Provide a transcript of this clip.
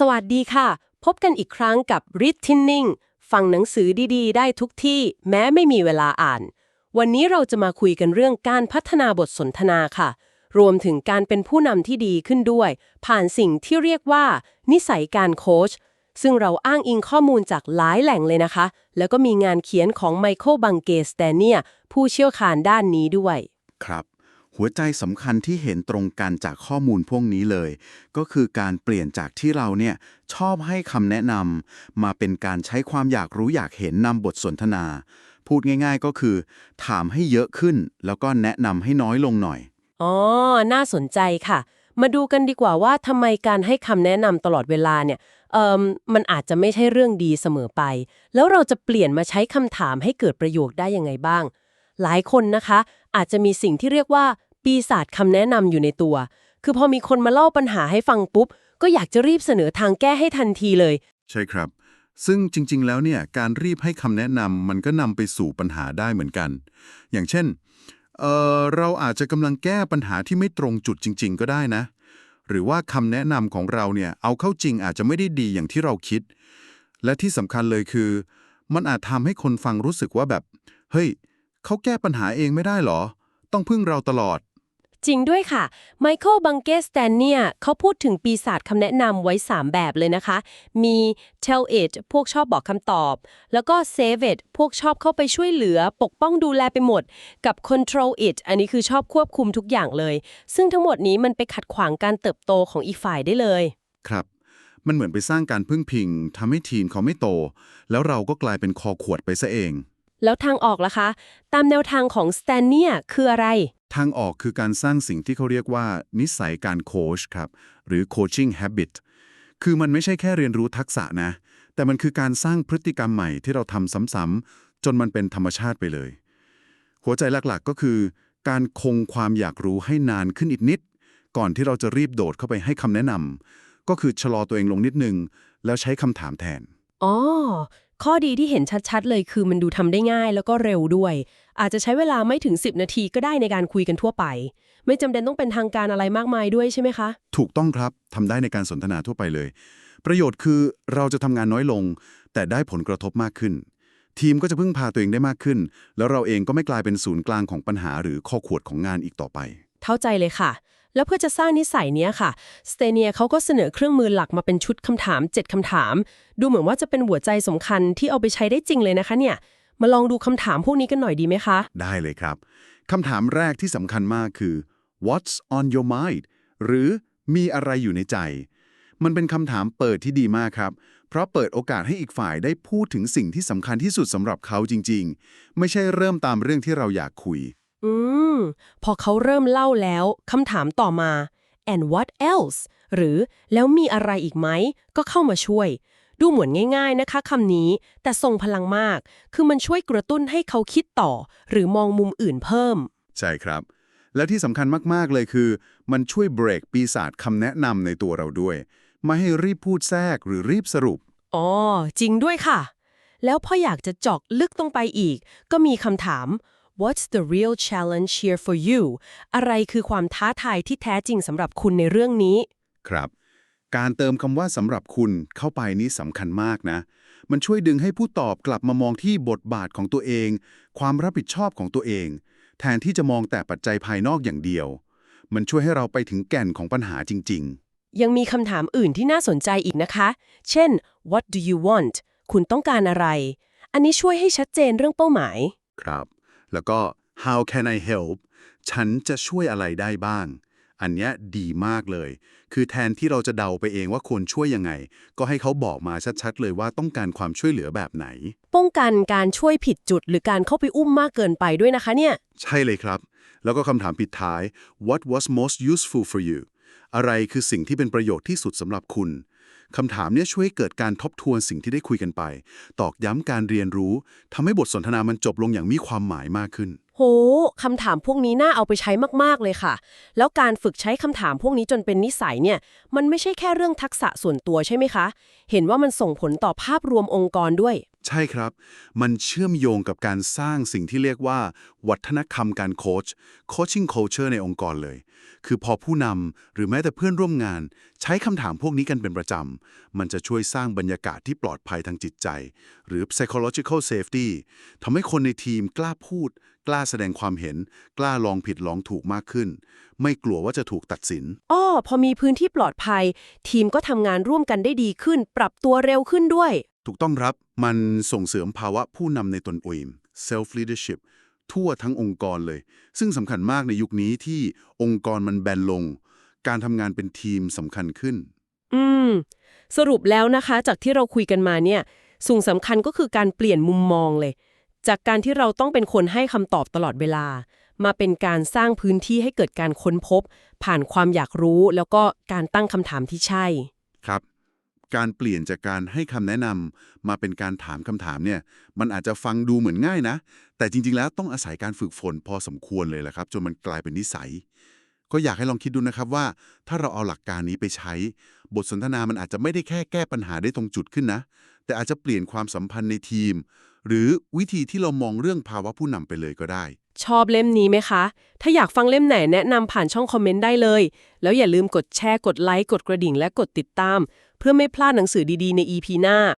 สวัสดีค่ะ พบกันอีกครั้งกับ Read Tinning ฟังหนังสือดีๆ ได้ทุกที่แม้ไม่มีเวลาอ่าน วันนี้เราจะมาคุยกันเรื่องการพัฒนาบทสนทนาค่ะ รวมถึงการเป็นผู้นำที่ดีขึ้นด้วย ผ่านสิ่งที่เรียกว่า นิสัยการโค้ชซึ่งเราอ้างอิงข้อมูลจากหลายแหล่งเลยนะคะ แล้วก็มีงานเขียนของไมเคิลบังเกสแตเนียผู้เชี่ยวชาญด้านนี้ด้วย ครับ หัวใจสำคัญที่เห็นตรงกันจากข้อมูลพวกนี้เลย ก็คือการเปลี่ยนจากที่เราเนี่ยชอบให้คำแนะนำมาเป็นการใช้ความอยากรู้อยากเห็นนำบทสนทนา พูดง่ายๆก็คือ ถามให้เยอะขึ้น แล้วก็แนะนำให้น้อยลงหน่อยอ๋อน่าสนใจค่ะ มาดูกันดีกว่าว่าทำไมการให้คำแนะนำตลอดเวลาเนี่ยเอ่อมันอาจจะไม่ใช่เรื่องดีเสมอไป แล้วเราจะเปลี่ยนมาใช้คำถามให้เกิดประโยชน์ได้ยังไงบ้างหลายคนนะคะ อาจจะมีสิ่งที่เรียกว่า ปีศาจคำแนะนำอยู่ในตัว คือพอมีคนมาเล่าปัญหาให้ฟังปุ๊บ ก็อยากจะรีบเสนอทางแก้ให้ทันทีเลย ใช่ครับ ซึ่งจริง ๆ แล้วเนี่ยการรีบให้คำแนะนำมันก็นำไปสู่ปัญหาได้เหมือนกัน อย่างเช่นเอ่อเราอาจจะกำลังแก้ปัญหาที่ไม่ตรงจุดจริง ๆ ก็ได้นะ หรือว่าคำแนะนำของเราเนี่ยเอาเข้าจริงอาจจะไม่ได้ดีอย่างที่เราคิด และที่สำคัญเลยคือ มันอาจทำให้คนฟังรู้สึกว่าแบบ เฮ้ย เขาแก้ปัญหาเองไม่ได้หรอ ต้องพึ่งเราตลอด จริงด้วยค่ะ ไมเคิลบังเกสแตนเนี่ยเขาพูดถึงปีศาจคำแนะนำไว้ 3 แบบเลยนะคะ มี tell it พวกชอบบอกคำตอบ แล้วก็ save it พวกชอบเข้าไปช่วยเหลือปกป้องดูแลไปหมด กับ control it อันนี้คือชอบควบคุมทุกอย่างเลย ซึ่งทั้งหมดนี้มันไปขัดขวางการเติบโตของอีกฝ่ายได้เลย ครับ มันเหมือนไปสร้างการพึ่งพิงทำให้ทีมเขาไม่โต แล้วเราก็กลายเป็นคอขวดไปซะเอง แล้วทางออกล่ะคะ ตามแนวทางของสแตนเนี่ยคืออะไรทางออกคือการสร้างสิ่งที่เขาเรียกว่า นิสัยการโคชครับ หรือ coaching habit คือมันไม่ใช่แค่เรียนรู้ทักษะนะ แต่มันคือการสร้างพฤติกรรมใหม่ที่เราทำซ้ำๆจนมันเป็นธรรมชาติไปเลย หัวใจหลักๆก็คือ การคงความอยากรู้ให้นานขึ้นอีกนิด ก่อนที่เราจะรีบโดดเข้าไปให้คำแนะนำก็คือชะลอตัวเองลงนิดนึง แล้วใช้คำถามแทนอ๋อข้อดีที่เห็นชัดๆ เลยคือมันดูทำได้ง่ายแล้วก็เร็วด้วย อาจจะใช้เวลาไม่ถึง 10 นาทีก็ได้ในการคุยกันทั่วไป ไม่จำเป็นต้องเป็นทางการอะไรมากมายด้วยใช่ไหมคะ ถูกต้องครับทำได้ในการสนทนาทั่วไปเลย ประโยชน์คือเราจะทำงานน้อยลง แต่ได้ผลกระทบมากขึ้น ทีมก็จะพึ่งพาตัวเองได้มากขึ้น แล้วเราเองก็ไม่กลายเป็นศูนย์กลางของปัญหาหรือข้อขวดของงานอีกต่อไป เข้าใจเลยค่ะ แล้วเพื่อจะสร้างนิสัยเนี้ยค่ะสเตเนียเขาก็เสนอเครื่องมือหลักมาเป็นชุดคำถาม 7คำถาม ดูเหมือนว่าจะเป็นหัวใจสำคัญที่เอาไปใช้ได้จริงเลยนะคะเนี่ย มาลองดูคำถามพวกนี้กันหน่อยดีไหมคะ ได้เลยครับคำถามแรกที่สำคัญมากคือ what's on your mind หรือมีอะไรอยู่ในใจ มันเป็นคำถามเปิดที่ดีมากครับ เพราะเปิดโอกาสให้อีกฝ่ายได้พูดถึงสิ่งที่สำคัญที่สุดสำหรับเขาจริง ๆ ไม่ใช่เริ่มตามเรื่องที่เราอยากคุย อืม พอเขาเริ่มเล่าแล้วคำถามต่อมา and what else หรือแล้วมีอะไรอีกไหม ก็เข้ามาช่วย ดูเหมือนง่าย ๆนะคะคำนี้ แต่ทรงพลังมาก คือมันช่วยกระตุ้นให้เขาคิดต่อ หรือมองมุมอื่นเพิ่ม ใช่ครับ และที่สำคัญมากๆเลยคือ มันช่วยเบรกปีศาจคำแนะนำในตัวเราด้วย ไม่ให้รีบพูดแทรกหรือรีบสรุป อ๋อ จริงด้วยค่ะ แล้วพออยากจะเจอกลึกตรงไปอีก ก็มีคำถาม What's the real challenge here for you อะไรคือความท้าทายที่แท้จริงสำหรับคุณในเรื่องนี้ ครับ การเติมคำว่าสำหรับคุณเข้าไปนี้สำคัญมากนะ มันช่วยดึงให้ผู้ตอบกลับมามองที่บทบาทของตัวเอง ความรับผิดชอบของตัวเอง แทนที่จะมองแต่ปัจจัยภายนอกอย่างเดียว มันช่วยให้เราไปถึงแก่นของปัญหาจริงยังมีคำถามอื่นที่น่าสนใจอีกนะคะ เช่น what do you want คุณต้องการอะไร อันนี้ช่วยให้ชัดเจนเรื่องเป้าหมายๆครับ แล้วก็ how can I help ฉันจะช่วยอะไรได้บ้าง อันเนี้ยดีมากเลย คือแทนที่เราจะเดาไปเองว่าควรช่วยยังไง ก็ให้เขาบอกมาชัดๆเลยว่าต้องการความช่วยเหลือแบบไหน ป้องกันการช่วยผิดจุดหรือการเข้าไปอุ้มมากเกินไปด้วยนะคะเนี่ย ใช่เลยครับ แล้วก็คำถามปิดท้าย what was most useful for you อะไรคือสิ่งที่เป็นประโยชน์ที่สุดสำหรับคุณ คำถามนี้ช่วยให้เกิดการทบทวนสิ่งที่ได้คุยกันไป ตอกย้ำการเรียนรู้ทำให้บทสนทนามันจบลงอย่างมีความหมายมากขึ้น โหคำถามพวกนี้น่าเอาไปใช้มาก ๆ เลยค่ะ แล้วการฝึกใช้คำถามพวกนี้จนเป็นนิสัยเนี่ย มันไม่ใช่แค่เรื่องทักษะส่วนตัวใช่ไหมคะ เห็นว่ามันส่งผลต่อภาพรวมองค์กรด้วย ใช่ครับ มันเชื่อมโยงกับการสร้างสิ่งที่เรียกว่า วัฒนธรรมการโค้ช coaching culture ในองค์กรเลย คือพอผู้นำหรือแม้แต่เพื่อนร่วมงาน ใช้คำถามพวกนี้กันเป็นประจำ มันจะช่วยสร้างบรรยากาศที่ปลอดภัยทางจิตใจ หรือ psychological safety ทำให้คนในทีมกล้าพูด กล้าแสดงความเห็น กล้าลองผิดลองถูกมากขึ้น ไม่กลัวว่าจะถูกตัดสินอ้อพอมีพื้นที่ปลอดภัย ทีมก็ทำงานร่วมกันได้ดีขึ้น ปรับตัวเร็วขึ้นด้วย ถูกต้องครับ มันส่งเสริมภาวะผู้นำในตนเอง self leadership ทั่วทั้งองค์กรเลย ซึ่งสำคัญมากในยุคนี้ที่องค์กรมันแบนลง การทำงานเป็นทีมสำคัญขึ้น อืม สรุปแล้วนะคะ จากที่เราคุยกันมาเนี่ยสิ่งสำคัญก็คือการเปลี่ยนมุมมองเลย จากการที่เราต้องเป็นคนให้คำตอบตลอดเวลา มาเป็นการสร้างพื้นที่ให้เกิดการค้นพบ ผ่านความอยากรู้แล้วก็การตั้งคำถามที่ใช่ ครับ การเปลี่ยนจากการให้คำแนะนำมาเป็นการถามคำถามเนี่ย มันอาจจะฟังดูเหมือนง่ายนะ แต่จริงๆแล้วต้องอาศัยการฝึกฝนพอสมควรเลยแหละครับ จนมันกลายเป็นนิสัย ก็อยากให้ลองคิดดูนะครับว่า ถ้าเราเอาหลักการนี้ไปใช้ บทสนทนามันอาจจะไม่ได้แค่แก้ปัญหาได้ตรงจุดขึ้นนะ แต่อาจจะเปลี่ยนความสัมพันธ์ในทีม หรือวิธีที่เรามองเรื่องภาวะผู้นำไปเลยก็ได้ ชอบเล่มนี้ไหมคะ ถ้าอยากฟังเล่มไหนแนะนำผ่านช่องคอมเมนต์ได้เลย แล้วอย่าลืมกดแชร์กดไลค์กดกระดิ่งและกดติดตาม เพื่อไม่พลาดหนังสือดีๆ ใน EP หน้า